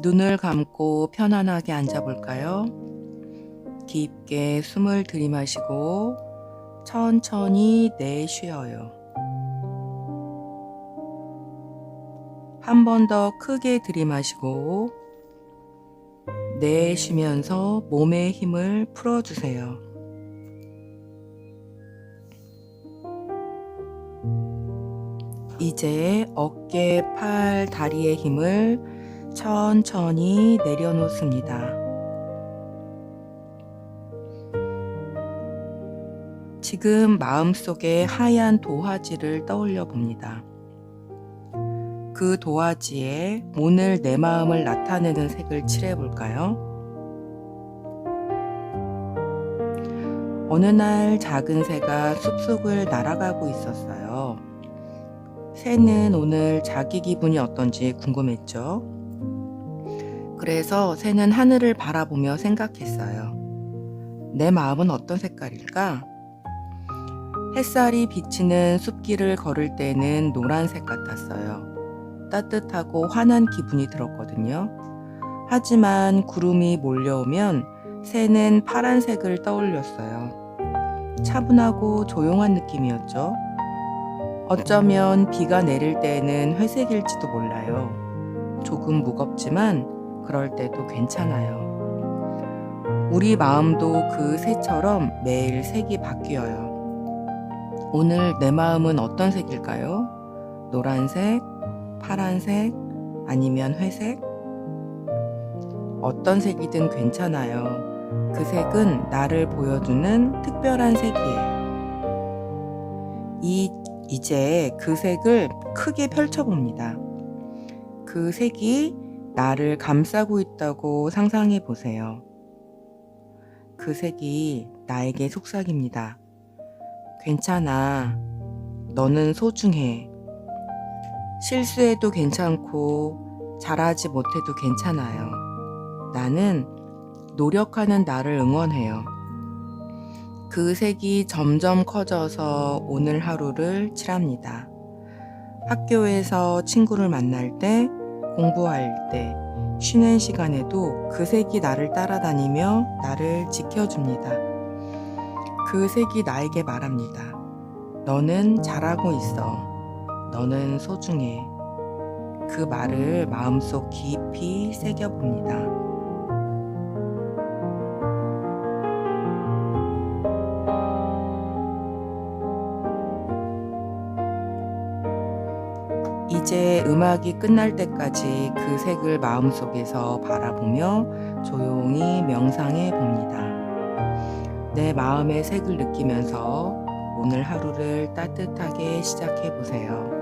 눈을 감고 편안하게 앉아볼까요? 깊게 숨을 들이마시고 천천히 내쉬어요. 한 번 더 크게 들이마시고 내쉬면서 몸의 힘을 풀어주세요. 이제 어깨, 팔, 다리의 힘을 천천히 내려놓습니다. 지금 마음속에 하얀 도화지를 떠올려 봅니다. 그 도화지에 오늘 내 마음을 나타내는 색을 칠해 볼까요? 어느 날 작은 새가 숲속을 날아가고 있었어요. 새는 오늘 자기 기분이 어떤지 궁금했죠. 그래서 새는 하늘을 바라보며 생각했어요. 내 마음은 어떤 색깔일까? 햇살이 비치는 숲길을 걸을 때는 노란색 같았어요. 따뜻하고 환한 기분이 들었거든요. 하지만 구름이 몰려오면 새는 파란색을 떠올렸어요. 차분하고 조용한 느낌이었죠. 어쩌면 비가 내릴 때에는 회색일지도 몰라요. 조금 무겁지만 그럴 때도 괜찮아요. 우리 마음도 그 새처럼 매일 색이 바뀌어요. 오늘 내 마음은 어떤 색일까요? 노란색, 파란색, 아니면 회색? 어떤 색이든 괜찮아요. 그 색은 나를 보여주는 특별한 색이에요. 이, 이제 그 색을 크게 펼쳐봅니다. 그 색이 나를 감싸고 있다고 상상해 보세요. 그 색이 나에게 속삭입니다. 괜찮아. 너는 소중해. 실수해도 괜찮고 잘하지 못해도 괜찮아요. 나는 노력하는 나를 응원해요. 그 색이 점점 커져서 오늘 하루를 칠합니다. 학교에서 친구를 만날 때, 공부할 때, 쉬는 시간에도 그 색이 나를 따라다니며 나를 지켜줍니다. 그 색이 나에게 말합니다. 너는 잘하고 있어. 너는 소중해. 그 말을 마음속 깊이 새겨봅니다. 이제 음악이 끝날 때까지 그 색을 마음속에서 바라보며 조용히 명상해 봅니다. 내 마음의 색을 느끼면서 오늘 하루를 따뜻하게 시작해 보세요.